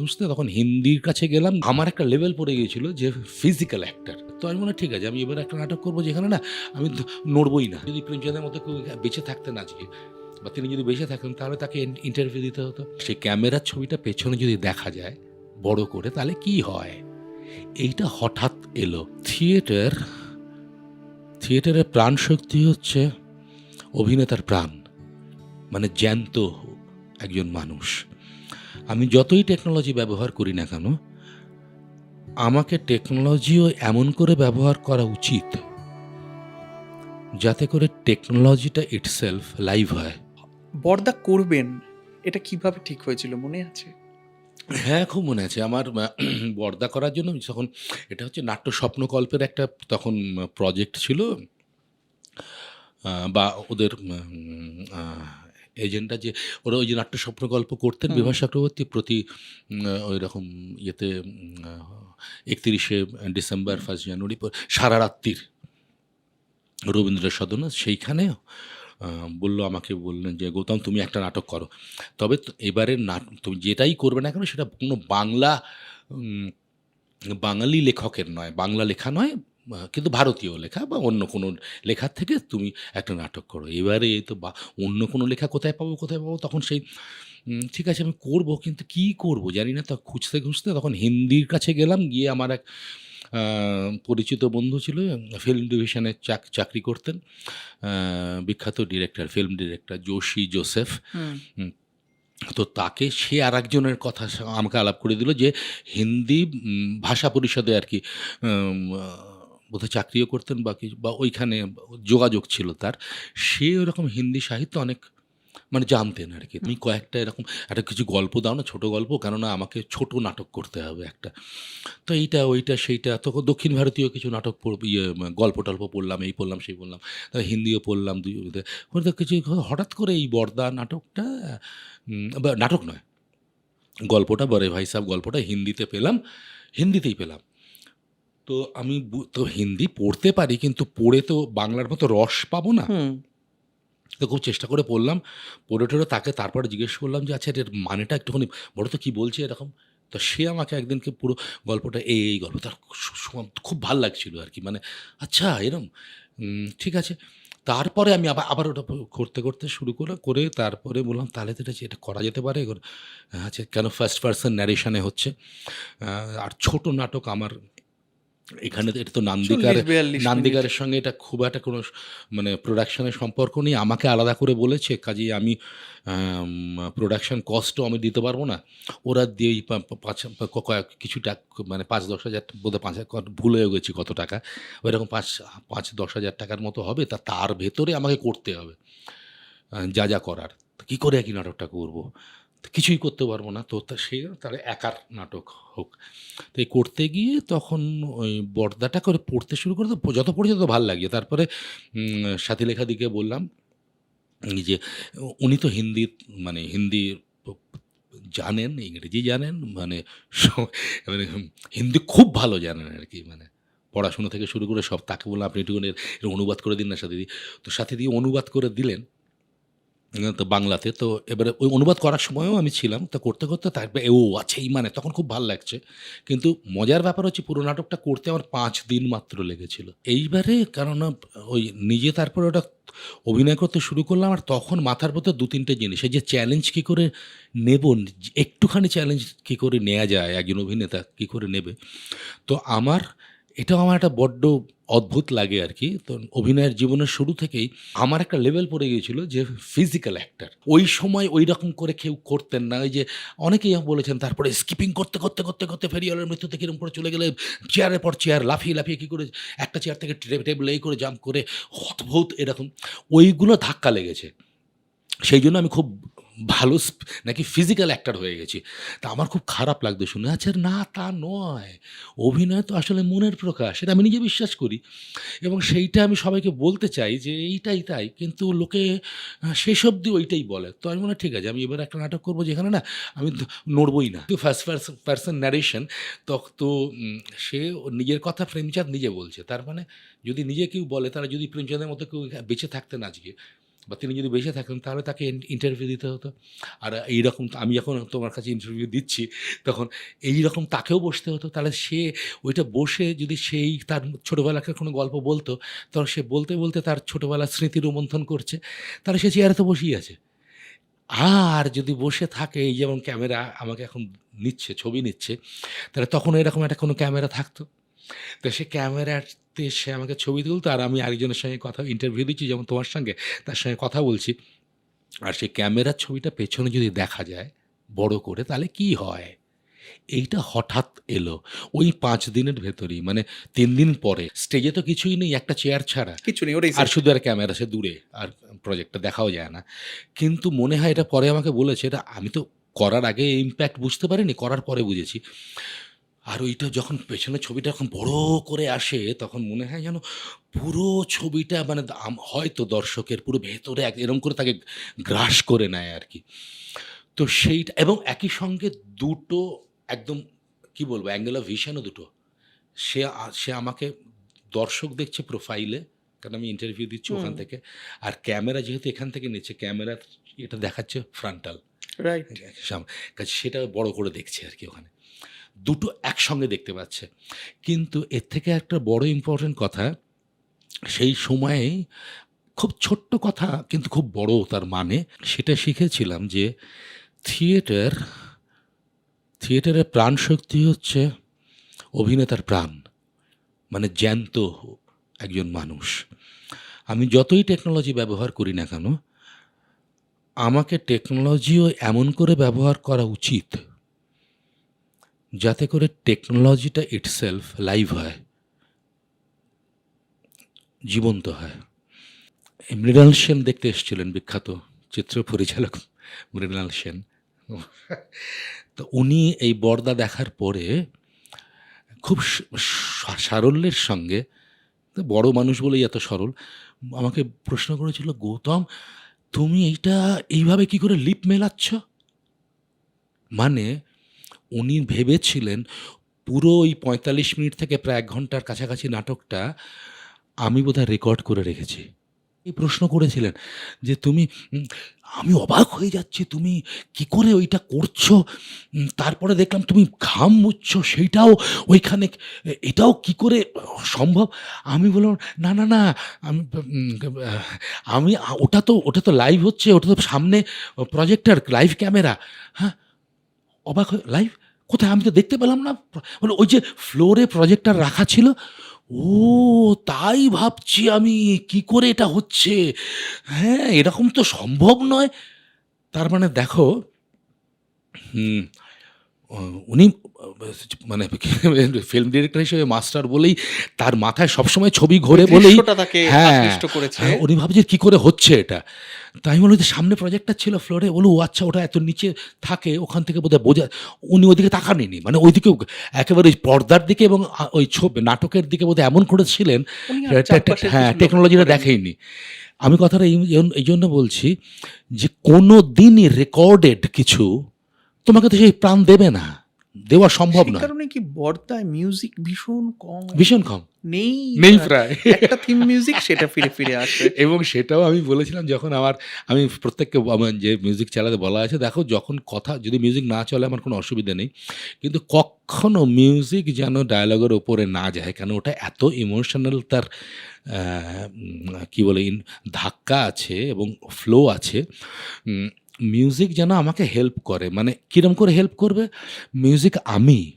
ঘুষতে তখন হিন্দির কাছে গেলাম, আমার একটা লেভেল পড়ে গিয়েছিল যে ফিজিক্যাল অ্যাক্টার তো আমি মনে ঠিক আছে, আমি এবার একটা নাটক করব যেখানে না আমি নড়বই না। যদি প্রেমচাঁদের মতো কেউ বেঁচে থাকতেন আজকে, বা তিনি যদি বেঁচে থাকতেন তাহলে তাকে ইন্টারভিউ দিতে হতো। সেই ক্যামেরার ছবিটা পেছনে যদি দেখা যায়, বড় করে, তাহলে কি হয়? এইটা হঠাৎ এলো। থিয়েটার, থিয়েটারের প্রাণ শক্তি হচ্ছে অভিনেতার প্রাণ মানে জ্যান্ত একজন মানুষ। আমি যতই টেকনোলজি ব্যবহার করি না কেন আমাকে টেকনোলজিও এমন করে ব্যবহার করা উচিত যাতে করে টেকনোলজিটা ইটসেলফ লাইভ হয়। বর্দা করবেন এটা কীভাবে ঠিক হয়েছিল মনে আছে? হ্যাঁ খুব মনে আছে। আমার বর্দা করার জন্য যখন এটা হচ্ছে নাট্য স্বপ্নকল্পের একটা তখন প্রজেক্ট ছিল বা ওদের এজেন্টটা যে ওরা ওই যে নাট্য স্বপ্নকল্প করতেন হুম। বিভাস চক্রবর্তী প্রতি ওই রকম ইয়েতে একত্রিশে ডিসেম্বর ফার্স্ট জানুয়ারি পর সারা রাত্রির রবীন্দ্র সদন সেইখানে বলল আমাকে বললেন যে গৌতম তুমি একটা নাটক করো তবে এবারে নাট তুমি যেটাই করবে না কেন সেটা কোনো বাংলা বাঙালি লেখকের নয় বাংলা লেখা নয় কিন্তু ভারতীয় লেখা বা অন্য কোনো লেখার থেকে তুমি একটা নাটক করো। এবারে তো বা অন্য কোনো লেখা কোথায় পাবো কোথায় পাবো? তখন সেই ঠিক আছে আমি করব কিন্তু কি করব? জানি না। তো খুঁজতে খুঁজতে তখন হিন্দির কাছে গেলাম গিয়ে আমার এক পরিচিত বন্ধু ছিল ফিল্ম ডিভিশনে চাক চাকরি করতেন বিখ্যাত director film director Joshiy Joseph. তো তাকে সে আর একজনের কথা আমাকে আলাপ করে দিল যে হিন্দি ভাষা পরিষদে আর কি বোধহয় চাকরিও করতেন বা কিছু বা ওইখানে যোগাযোগ ছিল তার। সে ওরকম হিন্দি সাহিত্য অনেক মানে জানতেন আর কি তুমি কয়েকটা এরকম একটা কিছু গল্প দাও না ছোটো গল্প কেননা আমাকে ছোট নাটক করতে হবে একটা। তো এইটা ওইটা সেইটা তখন দক্ষিণ ভারতীয় কিছু নাটক ইয়ে গল্প টল্প পড়লাম এই পড়লাম সেই পড়লাম তা হিন্দিও পড়লাম দুই তো কিছু হঠাৎ করে এই বর্দা নাটকটা বা নাটক নয় গল্পটা বরে ভাই সাহেব গল্পটা হিন্দিতে পেলাম হিন্দিতেই পেলাম। তো আমি তো হিন্দি পড়তে পারি কিন্তু পড়ে তো বাংলার মতো রস পাবো না। তো খুব চেষ্টা করে পড়লাম। পড়ে টড়ে তাকে তারপরে জিজ্ঞেস করলাম যে আচ্ছা এর মানেটা একটুখানি বড় তো কী বলছে এরকম? তো সে আমাকে একদিনকে পুরো গল্পটা এই এই গল্প তার খুব ভালো লাগছিল আর কি। মানে আচ্ছা এরম ঠিক আছে। তারপরে আমি আবার আবার ওটা করতে করতে শুরু করে করে তারপরে বললাম তাহলে তো এটা এটা করা যেতে পারে? এবার আচ্ছা কেন ফার্স্ট পার্সন ন্যারেশনে হচ্ছে? আর ছোট নাটক আমার এখানে তো এটা তো নান্দিকার নান্দিকারের সঙ্গে এটা খুব একটা কোনো মানে প্রোডাকশনের সম্পর্ক নেই। আমাকে আলাদা করে বলেছে কাজেই আমি প্রোডাকশন কস্টও আমি দিতে পারব না। ওরা দিয়েই পাঁচ কয়েক কিছু টাকা মানে পাঁচ দশ হাজার বোধহয় পাঁচ হাজার ভুলে গেছি কত টাকা। ওইরকম পাঁচ পাঁচ দশ হাজার টাকার মতো হবে তা তার ভেতরে আমাকে করতে হবে যা যা করার। কী করে একই নাটকটা করব? কিছুই করতে পারব না। তো সেই তাহলে একার নাটক হোক। তো এই করতে গিয়ে তখন ওই বর্দাটা করে পড়তে শুরু করে তো যত পড়েছে তত ভালো লাগে তারপরে সাথী লেখাদিকে বললাম যে, উনি তো হিন্দি মানে হিন্দি জানেন, ইংরেজি জানেন মানে মানে হিন্দি খুব ভালো জানেন আর কি মানে পড়াশুনো থেকে শুরু করে সব, তাকে বললাম, আপনি একটুখানি অনুবাদ করে দিন না সাথে তো সাথে দিয়ে অনুবাদ করে দিলেন। তো বাংলাতে। তো এবারে ওই অনুবাদ করার সময়ও আমি ছিলাম। তো করতে করতে তারপরে ও আচ্ছা এই মানে তখন খুব ভালো লাগছে। কিন্তু মজার ব্যাপার হচ্ছে পুরো নাটকটা করতে আমার পাঁচ দিন মাত্র লেগেছিল। এইবারে কেননা, ওই নিজে তারপরে ওটা অভিনয় করতে শুরু করলাম আর তখন মাথার মধ্যে দু তিনটে জিনিস। এই যে চ্যালেঞ্জ কী করে নেব, একটুখানি চ্যালেঞ্জ কী করে নেওয়া যায়, একজন অভিনেতা কী করে নেবে? তো আমার, এটাও আমার একটা বড্ড অদ্ভুত লাগে আর কি। তো অভিনয়ের জীবনের শুরু থেকেই আমার একটা লেভেল পড়ে গিয়েছিল যে ফিজিক্যাল অ্যাক্টার ওই সময় ওই রকম করে কেউ করতেন না। ওই যে অনেকেই বলেছেন, তারপরে স্কিপিং করতে করতে করতে করতে ফেরিওয়ালের মৃত্যুতে কিরম করে চলে গেলে চেয়ারের পর চেয়ার লাফিয়ে লাফিয়ে কী করে একটা চেয়ার থেকে টেবিল এই করে জাম্প করে অদ্ভুত এরকম। ওইগুলো ধাক্কা লেগেছে। সেই জন্য আমি খুব ভালো নাকি ফিজিক্যাল অ্যাক্টার হয়ে গেছি। তা আমার খুব খারাপ লাগতো শুনে। আচ্ছা না, তা নয়। অভিনয় তো আসলে মনের প্রকাশ, সেটা আমি নিজে বিশ্বাস করি। এবং সেইটা আমি সবাইকে বলতে চাই যে, এইটাই তাই। কিন্তু লোকে শেষ অবধি ওইটাই বলে। তো আমি মনে ঠিক আছে, আমি এবার একটা নাটক করব যেখানে না, আমি নড়বই না। তো ফার্স্ট পার্সন ন্যারেশন তো তো সে নিজের কথা প্রেমচাঁদ নিজে বলছে। তার মানে যদি নিজে কেউ বলে তারা যদি প্রেমচাঁদের মতো কেউ বেঁচে থাকতেন আজকে বা তিনি যদি বেঁচে থাকতেন তাহলে তাকে ইন্টারভিউ দিতে হতো। আর এইরকম আমি যখন তোমার কাছে ইন্টারভিউ দিচ্ছি, তখন এই রকম তাকেও বসতে হতো। তাহলে সে ওইটা বসে যদি সেই তার ছোটোবেলাকে কোনো গল্প বলতো, তখন সে বলতে বলতে তার ছোটোবেলার স্মৃতি রোমন্থন করছে, তাহলে সে চেয়ারে তো বসেই আছে। আর যদি বসে থাকে, এই যেমন ক্যামেরা আমাকে এখন নিচ্ছে, ছবি নিচ্ছে, তাহলে তখন এরকম একটা কোনো ক্যামেরা থাকতো। তো সে ক্যামেরাতে সে আমাকে ছবি তুলতো আর আমি আরেকজনের সঙ্গে কথা ইন্টারভিউ দিচ্ছি যেমন তোমার সঙ্গে তার সঙ্গে কথা বলছি। আর সেই ক্যামেরার ছবিটা পেছনে যদি দেখা যায় বড় করে তাহলে কি হয়? এইটা হঠাৎ এলো। ওই পাঁচ দিনের ভেতরেই মানে তিন দিন পরে। স্টেজে তো কিছুই নেই একটা চেয়ার ছাড়া। কিছু নেই ওটাই আর শুধু আর ক্যামেরা সে দূরে আর প্রজেক্টটা দেখাও যায় না। কিন্তু মনে হয় এটা পরে আমাকে বলেছে এটা আমি তো করার আগে ইম্প্যাক্ট বুঝতে পারিনি করার পরে বুঝেছি। আর ওইটা যখন পেছনে ছবিটা যখন বড় করে আসে তখন মনে হয় যেন পুরো ছবিটা মানে হয়তো দর্শকের পুরো ভেতরে এক এরম করে তাকে গ্রাস করে নেয় আর কি। তো সেইটা এবং একই সঙ্গে দুটো একদম কি বলব অ্যাঙ্গেল অফ ভিশনও দুটো। সে সে আমাকে দর্শক দেখছে প্রোফাইলে কারণ আমি ইন্টারভিউ দিচ্ছি ওখান থেকে। আর ক্যামেরা যেহেতু এখান থেকে নিচ্ছে ক্যামেরা এটা দেখাচ্ছে ফ্রন্টাল রাইট সেটা বড় করে দেখছে আর কি ওখানে। দুটো একসঙ্গে দেখতে পাচ্ছে। কিন্তু এর থেকে একটা বড় ইম্পর্টেন্ট কথা, সেই সময়ে খুব ছোট্ট কথা কিন্তু খুব বড় তার মানে সেটা শিখেছিলাম যে থিয়েটার থিয়েটারের প্রাণ শক্তি হচ্ছে অভিনেতার প্রাণ মানে জ্যান্ত একজন মানুষ। আমি যতই টেকনোলজি ব্যবহার করি না কেন, আমাকে টেকনোলজিও এমন করে ব্যবহার করা উচিত যাতে করে টেকনোলজিটা ইটসেলফ লাইভ হয়, জীবন্ত হয়। মৃণাল সেন দেখতে এসেছিলেন বিখ্যাত চিত্র পরিচালক মৃণাল সেন। তো উনি এই বর্দা দেখার পরে খুব সারল্যের সঙ্গে বড় মানুষ বলেই এত সরল, আমাকে প্রশ্ন করেছিল, গৌতম, তুমি এইটা এইভাবে কি করে লিপ মেলাচ্ছ? মানে উনি ভেবেছিলেন পুরো ওই পঁয়তাল্লিশ মিনিট থেকে প্রায় এক ঘণ্টার কাছাকাছি নাটকটা আমি বোধহয় রেকর্ড করে রেখেছি। এই প্রশ্ন করেছিলেন যে তুমি আমি অবাক হয়ে যাচ্ছি, তুমি কি করে ওইটা করছ? তারপরে দেখলাম তুমি ঘাম মুচ্ছ, সেইটাও ওইখানে এটাও কি করে সম্ভব? আমি বললাম, না না না, আমি আমি ওটা তো ওটা তো লাইভ হচ্ছে, ওটা তো সামনে প্রজেক্টার লাইভ ক্যামেরা হ্যাঁ? অবাক হয়ে লাইভ কোথায়? আমি তো দেখতে পেলাম না। বলে ওই যে ফ্লোরে প্রজেক্টার রাখা ছিল, ও, তাই ভাবছি আমি, কি করে এটা হচ্ছে? হ্যাঁ এরকম তো সম্ভব নয়। তার মানে দেখো, হুম উনি মানে ফিল্ম ডিরেক্টর হিসেবে মাস্টার বলেই তার মাথায় সবসময় ছবি ঘোরে বলেই হ্যাঁ, হ্যাঁ, উনি ভাবছে কি করে হচ্ছে এটা। তাই আমি বলি যে সামনে প্রজেক্টটা ছিল ফ্লোরে বলো ও আচ্ছা ওটা এত নিচে থাকে ওখান থেকে বোধহয় বোঝা উনি ওইদিকে তাকাননি। মানে ওইদিকে একেবারে ওই পর্দার দিকে এবং ওই ছবি নাটকের দিকে বোধহয় এমন টে- চারপাশের হ্যাঁ টেকনোলজিটা। দেখেইনি। আমি কথাটা এই জন্য বলছি যে কোনো দিনই রেকর্ডেড কিছু তোমাকে তো সেই প্রাণ দেবে না। দেওয়া সম্ভব না নয়। কারণে কি বর্তায় মিউজিক ভীষণ কম? ভীষণ কম। নেই নেই প্রায়। একটা থিম মিউজিক সেটা ফিরে ফিরে আসে। এবং সেটাও আমি বলেছিলাম যখন আমার আমি প্রত্যেককে যে মিউজিক চালাতে বলা আছে দেখো যখন কথা যদি মিউজিক না চলে আমার কোনো অসুবিধা নেই। কিন্তু কখনো মিউজিক যেন ডায়ালগের ওপরে না যায় কেন ওটা এত ইমোশনাল তার কি বলে ইন ধাক্কা আছে এবং ফ্লো আছে। মিউজিক যেন আমাকে হেল্প করে। মানে কিরম করে হেল্প করবে? মিউজিক আমি।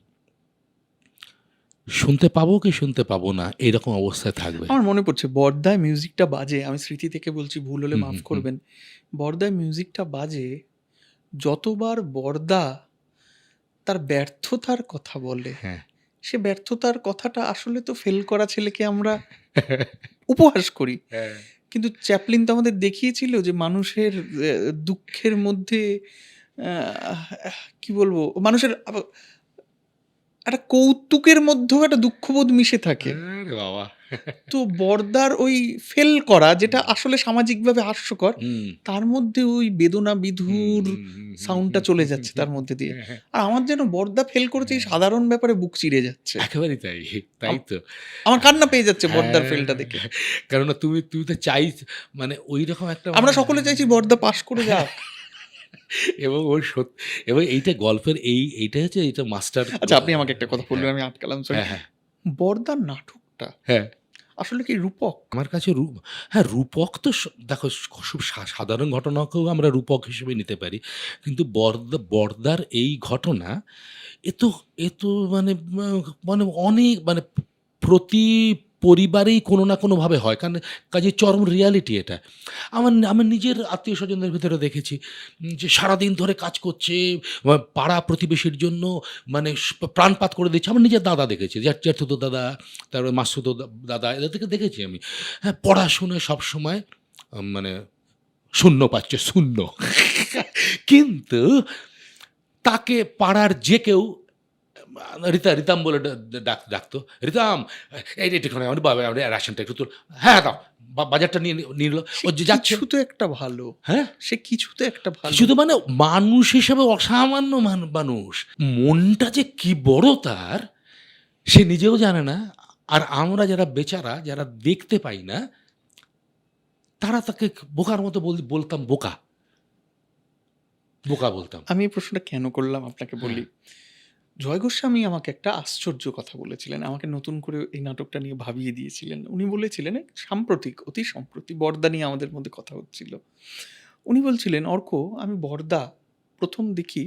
শুনতে পাবো কি শুনতে পাবো না এরকম অবস্থায় থাকবে। আমার মনে পড়ছে বর্দায় মিউজিকটা বাজে আমি স্মৃতি থেকে বলছি ভুল হলে মাফ। করবেন। বর্দায় মিউজিকটা বাজে যতবার বর্দা তার ব্যর্থতার কথা বলে হ্যাঁ। সে ব্যর্থতার কথাটা আসলে তো ফেল করা ছেলেকে আমরা উপহাস করি। হ্যাঁ। কিন্তু চ্যাপলিন তো আমাদের দেখিয়েছিল যে মানুষের দুঃখের মধ্যে কি বলব? মানুষের একটা কৌতুকের মধ্যেও একটা দুঃখবোধ মিশে থাকে। বাবা। তো বর্দার ওই ফেল করা যেটা আসলে সামাজিকভাবে হাস্যকর তার মধ্যে ওই বেদনা বিধুর সাউন্ডটা চলে যাচ্ছে তার মধ্যে দিয়ে। হ্যাঁ, হ্যাঁ, আর আমার যেন বর্দা ফেল করেছে হ্যাঁ। সাধারণ ব্যাপারে বুক চিড়ে যাচ্ছে। একেবারেই তাই তাই তো। আমার কান্না পেয়ে যাচ্ছে বর্দার ফেলটা দেখে। কেননা তুমি তুমি তো চাই মানে ওই রকম একটা আমরা সকলে চাইছি বর্দা পাশ করে যাক। এবং ওই সত- এবং এইটা গল্পের এই এইটা হচ্ছে এইটা মাস্টার আচ্ছা আপনি আমাকে একটা কথা বললেন আমি আটকালাম হ্যাঁ হ্যাঁ। বর্দার নাটকটা হ্যাঁ। আসলে কি রূপক? আমার কাছে রূপ হ্যাঁ রূপক তো দেখো খুব সাধারণ ঘটনাকেও আমরা রূপক হিসেবে নিতে পারি কিন্তু বর্দা বর্দার এই ঘটনা এ তো এ তো মানে মানে অনেক মানে প্রতি পরিবারেই কোনো না কোনোভাবে হয়। কারণ কাজে চরম রিয়ালিটি এটা। আমার আমার নিজের আত্মীয় স্বজনদের ভিতরে দেখেছি, যে সারাদিন ধরে কাজ করছে পাড়া প্রতিবেশীর জন্য মানে প্রাণপাত করে দিচ্ছে। আমার নিজের দাদা দেখেছি জ্যাঠুতো দাদা তারপরে মাসুতো দাদা, এদের থেকে দেখেছি আমি। হ্যাঁ পড়াশুনে সবসময় মানে শূন্য পাচ্ছে, শূন্য। কিন্তু তাকে পাড়ার যে কেউ রিতা রিতাম বলে ডাক ডাকতো। রিতাম এই একটুখানি আমার বাবা আমার রেশনটা একটু তোর হ্যাঁ দাও। বা- বাজারটা নিয়ে নিয়ে নিল। ও যে যাচ্ছে তো একটা ভালো। হ্যাঁ? সে কিছু তো একটা ভালো। শুধু মানে মানুষ হিসেবে অসামান্য মানুষ। মনটা যে কি বড় তার সে নিজেও জানে না। আর আমরা যারা বেচারা যারা দেখতে পাই না তারা তাকে বোকার মতো বল- বলতাম বোকা। বোকা বলতাম। আমি এই প্রশ্নটা কেন করলাম আপনাকে বলি? জয় গোস্বামী আমাকে একটা আশ্চর্য কথা বলেছিলেন, আমাকে নতুন করে এই নাটকটা নিয়ে ভাবিয়ে দিয়েছিলেন। উনি বলেছিলেন সাম্প্রতিক, অতি সম্প্রতি বর্দা নিয়ে আমাদের মধ্যে কথা হচ্ছিল। উনি বলছিলেন, অর্ক, আমি বর্দা প্রথম দেখি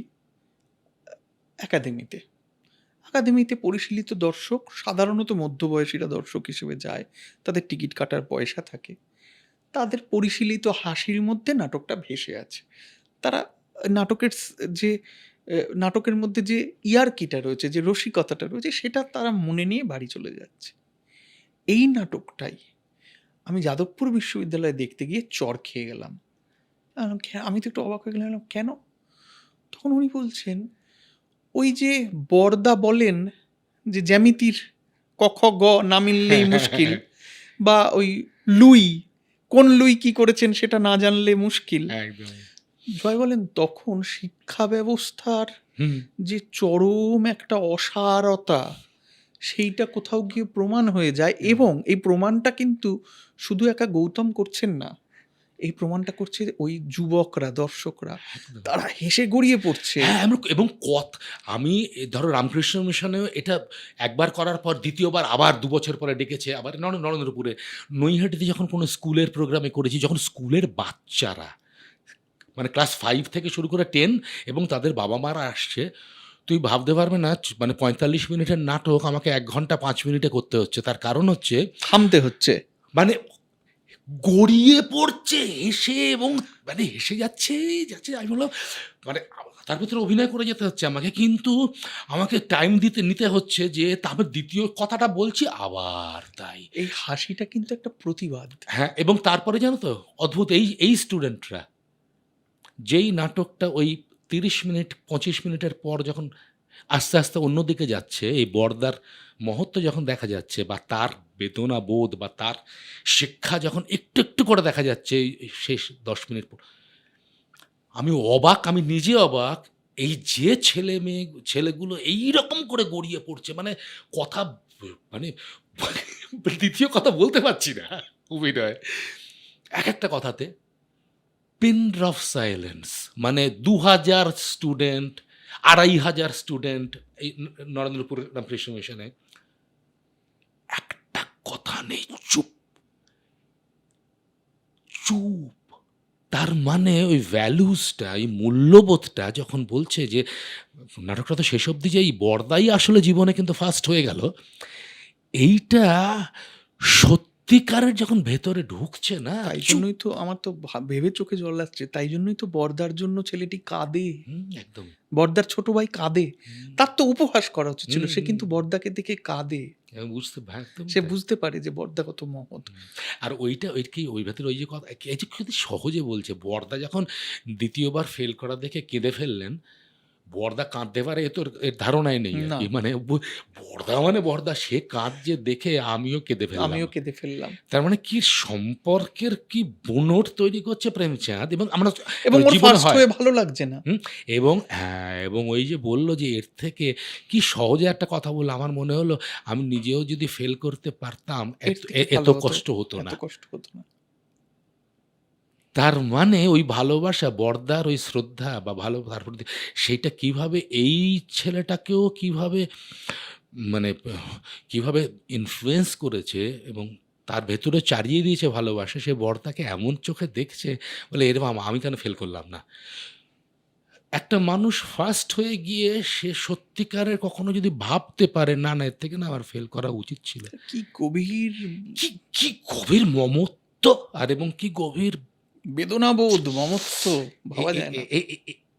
একাডেমিতে একাডেমিতে পরিশীলিত দর্শক সাধারণত মধ্যবয়সীরা দর্শক হিসেবে যায়, তাদের টিকিট কাটার পয়সা থাকে। তাদের পরিশীলিত হাসির মধ্যে নাটকটা ভেসে আছে। তারা নাটকের যে নাটকের মধ্যে যে ইয়ারকিটা রয়েছে যে রসিকতাটা রয়েছে সেটা তারা মনে নিয়ে বাড়ি চলে যাচ্ছে। এই নাটকটাই আমি যাদবপুর বিশ্ববিদ্যালয়ে দেখতে গিয়ে চর খেয়ে গেলাম। আমি বললাম, "কে- আমি তো একটু অবাক হয়ে গেলাম কেন? তখন উনি বলছেন ওই যে বর্দা বলেন যে জ্যামিতির ক খ গ না মিললেই মুশকিল বা ওই লুই কোন লুই কি করেছেন সেটা না জানলে মুশকিল। একদম। জয় বলেন তখন শিক্ষা ব্যবস্থার যে চরম একটা অসারতা সেইটা কোথাও গিয়ে প্রমাণ হয়ে যায় এবং এই প্রমাণটা কিন্তু শুধু একা গৌতম করছেন না এই প্রমাণটা করছে ওই যুবকরা দর্শকরা। তারা হেসে গড়িয়ে পড়ছে। হ্যাঁ এবং কত আমি ধরো রামকৃষ্ণ মিশনেও এটা একবার করার পর দ্বিতীয়বার আবার দু বছর পরে ডেকেছে আবার নরেন্দ্রপুরে। নৈহাটিতে যখন কোনো স্কুলের প্রোগ্রামে করেছি যখন স্কুলের বাচ্চারা মানে ক্লাস ফাইভ থেকে শুরু করে টেন এবং তাদের বাবা মারা আসছে তুই ভাবতে পারবে না মানে পঁয়তাল্লিশ মিনিটের নাটক আমাকে এক ঘণ্টা পাঁচ মিনিটে করতে হচ্ছে। তার কারণ হচ্ছে থামতে হচ্ছে। মানে গড়িয়ে পড়ছে হেসে এবং মানে হেসে যাচ্ছে যাচ্ছে আমি বললাম মানে তার ভিতরে অভিনয় করে যেতে হচ্ছে আমাকে কিন্তু আমাকে টাইম দিতে নিতে হচ্ছে যে তারপর দ্বিতীয় কথাটা বলছি আবার তাই। এই হাসিটা কিন্তু একটা প্রতিবাদ। হ্যাঁ এবং তারপরে জানো তো অদ্ভুত এই এই স্টুডেন্টরা যেই নাটকটা ওই তিরিশ মিনিট, পঁচিশ মিনিটের পর যখন আস্তে আস্তে অন্যদিকে যাচ্ছে, এই বর্দার মহত্ব যখন দেখা যাচ্ছে বা তার বেদনা বোধ বা তার শিক্ষা যখন একটু একটু করে দেখা যাচ্ছে এই শেষ দশ মিনিট পর, আমি অবাক, আমি নিজে অবাক, এই যে ছেলে মেয়ে, ছেলেগুলো এই রকম করে গড়িয়ে পড়ছে মানে কথা মানে দ্বিতীয় কথা বলতে পারছি না, অভিনয়। এক একটা কথাতে পিন অফ সাইলেন্স মানে দু হাজার স্টুডেন্ট আড়াই হাজার স্টুডেন্ট এই নরেন্দ্রপুর রামকৃষ্ণ একটা কথা নেই, চুপ। চুপ। তার মানে ওই ভ্যালুসটা এই মূল্যবোধটা যখন বলছে যে, নাটকটা তো শেষ অবধি যে এই বর্দাই আসলে জীবনে কিন্তু ফার্স্ট হয়ে গেল, এইটা সত্যিকারের যখন ভেতরে ঢুকছে না তাই জন্যই তো আমার তো ভেবে চোখে জল আসছে তাই জন্যই তো বর্দার জন্য ছেলেটি কাঁদে। হুম, একদম। বর্দার ছোট ভাই কাঁদে। তার তো উপহাস করা উচিত ছিল সে হুম, কিন্তু। বর্দাকে দেখে কাঁদে। বুঝতে একদম সে তাই। বুঝতে পারে যে বর্দা কত মহৎ। আর ওইটা ওই কি ওই ভেতরে ওই যে কথা এই যে সহজে বলছে বর্দা যখন দ্বিতীয়বার ফেল করা দেখে কেঁদে ফেললেন বর্দা কাঁদতে পারে এ তোর এর ধারণাই নেই আর কি। মানে ব- বর্দা মানে বর্দা সে কাঁদছে দেখে আমিও কেঁদে ফেললাম। আমিও কেঁদে ফেললাম। তার মানে কি সম্পর্কের কি বুনোট তৈরি করছে প্রেমচাঁদ? এবং আমরা এবং ওর জীবনে ফার্স্ট হয়। হয়ে ভালো লাগছে না। এবং হ্যাঁ এবং ওই যে বলল যে এর থেকে কি সহজে একটা কথা বলল আমার মনে হলো আমি নিজেও যদি ফেল করতে পারতাম এর এত- থেকে এত ভালো হতো। কষ্ট হতো না। এত কষ্ট হতো না। তার মানে ওই ভালোবাসা বর্দার ওই শ্রদ্ধা বা ভালো তার প্রতি সেইটা কীভাবে এই ছেলেটাকেও কীভাবে মানে কীভাবে ইনফ্লুয়েন্স করেছে এবং তার ভেতরে চারিয়ে দিয়েছে ভালোবাসা সে বর্দাকে এমন চোখে দেখছে বলে এরকম আমি কেন ফেল করলাম না? একটা মানুষ ফার্স্ট হয়ে গিয়ে সে সত্যিকারের কখনো যদি ভাবতে পারে না না এর থেকে না আমার ফেল করা উচিত ছিল। কি গভীর কি কি গভীর মমত্ব আর এবং কি গভীর বেদনাবোধ মমত্ব ভাবা যায়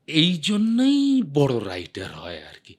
এই জন্যই বড় রাইটার হয় আর কি।